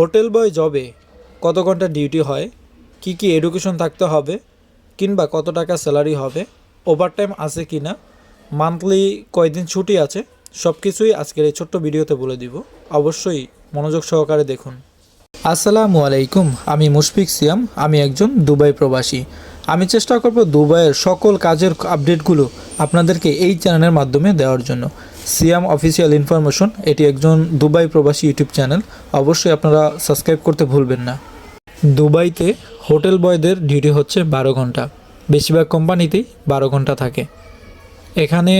Hotel বয় জবে কত ঘণ্টা ডিউটি হয়? কি কি এডুকেশন থাকতে হবে? কিংবা কত টাকা স্যালারি হবে? ওভারটাইম আছে কি না? মান্থলি কয়দিন ছুটি আছে? সব কিছুই আজকের এই ছোট্ট ভিডিওতে বলে দিব। অবশ্যই মনোযোগ সহকারে দেখুন। আসসালামু আলাইকুম, আমি মুশফিক সিয়াম, আমি একজন দুবাই প্রবাসী। আমি চেষ্টা করব দুবাইয়ের সকল কাজের আপডেটগুলো আপনাদেরকে এই চ্যানেলের মাধ্যমে দেওয়ার জন্য। সিয়াম অফিসিয়াল ইনফরমেশন, এটি একজন দুবাই প্রবাসী ইউটিউব চ্যানেল। অবশ্যই আপনারা সাবস্ক্রাইব করতে ভুলবেন না। দুবাইতে হোটেল বয়দের ডিউটি হচ্ছে বারো ঘণ্টা। বেশিরভাগ কোম্পানিতেই বারো ঘণ্টা থাকে। এখানে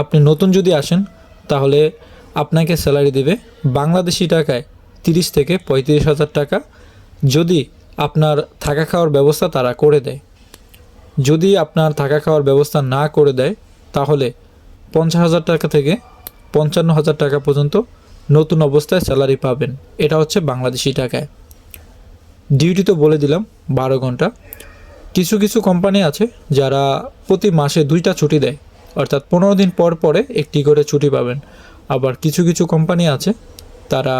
আপনি নতুন যদি আসেন, তাহলে আপনাকে স্যালারি দেবে বাংলাদেশি টাকায় তিরিশ থেকে পঁয়ত্রিশ হাজার টাকা। যদি আপনার থাকা খাওয়ার ব্যবস্থা তারা করে দেয়। যদি আপনার থাকা খাওয়ার ব্যবস্থা না করে দেয়, তাহলে পঞ্চাশ হাজার টাকা থেকে পঞ্চান্ন হাজার টাকা পর্যন্ত নতুন অবস্থায় স্যালারি পাবেন। এটা হচ্ছে বাংলাদেশি টাকায়। ডিউটি তো বলে দিলাম, বারো ঘণ্টা। কিছু কিছু কোম্পানি আছে যারা প্রতি মাসে দুইটা ছুটি দেয়, অর্থাৎ পনেরো দিন পর পরে একটি করে ছুটি পাবেন। আবার কিছু কিছু কোম্পানি আছে, তারা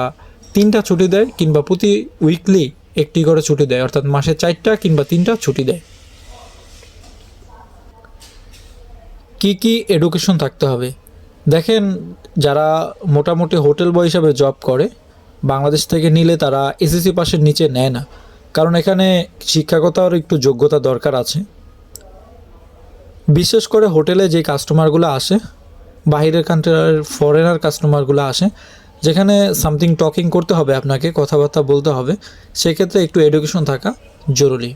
তিনটা ছুটি দেয় কিংবা প্রতি উইকলি একটি করে ছুটি দেয়, অর্থাৎ মাসে চারটা কিংবা তিনটা ছুটি দেয়। কি কি এডুকেশন থাকতে হবে? দেখেন, যারা মোটামুটি হোটেল বয় হিসাবে জব করে, বাংলাদেশ থেকে নিলে তারা এসএসসি পাশের নিচে নেয় না। কারণ এখানে শিক্ষাগতার একটু যোগ্যতা দরকার আছে। বিশেষ করে হোটেলে যে কাস্টমারগুলো আসে, বাইরের কান্ট্রির ফরেনার কাস্টমারগুলো আসে, যেখানে সামথিং টকিং করতে হবে আপনাকে, কথাবার্তা বলতে হবে, সেক্ষেত্রে একটু এডুকেশন থাকা জরুরি।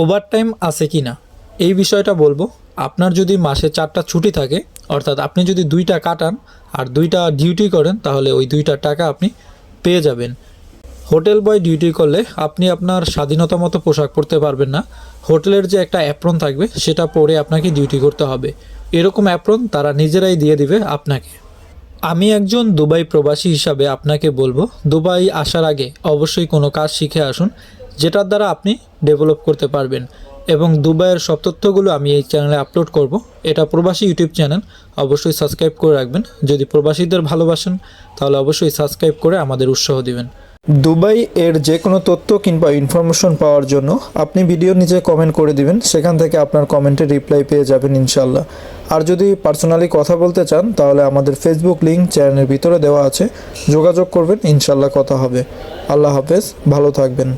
ওভারটাইম আছে কি না এই বিষয়টা বলব, আপনার যদি মাসে চারটা ছুটি থাকে, অর্থাৎ আপনি যদি দুইটা কাটান আর দুইটা ডিউটি করেন, তাহলে ওই দুইটা টাকা আপনি পেয়ে যাবেন। হোটেল বয় ডিউটি করলে আপনি আপনার স্বাধীনতা মতো পোশাক পরতে পারবেন না। হোটেলের যে একটা অ্যাপ্রন থাকবে, সেটা পরে আপনাকে ডিউটি করতে হবে। এরকম অ্যাপ্রন তারা নিজেরাই দিয়ে দিবে আপনাকে। আমি একজন দুবাই প্রবাসী হিসাবে আপনাকে বলব, দুবাই আসার আগে অবশ্যই কোনো কাজ শিখে আসুন, যেটার দ্বারা আপনি ডেভেলপ করতে পারবেন। এবং দুবাইয়ের সব তথ্যগুলো আমি এই চ্যানেলে আপলোড করব। এটা প্রবাসী ইউটিউব চ্যানেল অবশ্যই সাবস্ক্রাইব করে রাখবেন। যদি প্রবাসীদের ভালোবাসেন, তাহলে অবশ্যই সাবস্ক্রাইব করে আমাদের উৎসাহ দিবেন। দুবাই এর যে কোনো তথ্য কিংবা ইনফরমেশন পাওয়ার জন্য আপনি ভিডিও নিচে কমেন্ট করে দিবেন। সেখান থেকে আপনার কমেন্টে রিপ্লাই পেয়ে যাবেন ইনশাল্লাহ আর যদি পার্সোনালি কথা বলতে চান, তাহলে আমাদের ফেসবুক লিঙ্ক চ্যানেলের ভিতরে দেওয়া আছে। যোগাযোগ করবেন ইনশাল্লাহ কথা হবে। আল্লাহ হাফেজ, ভালো থাকবেন।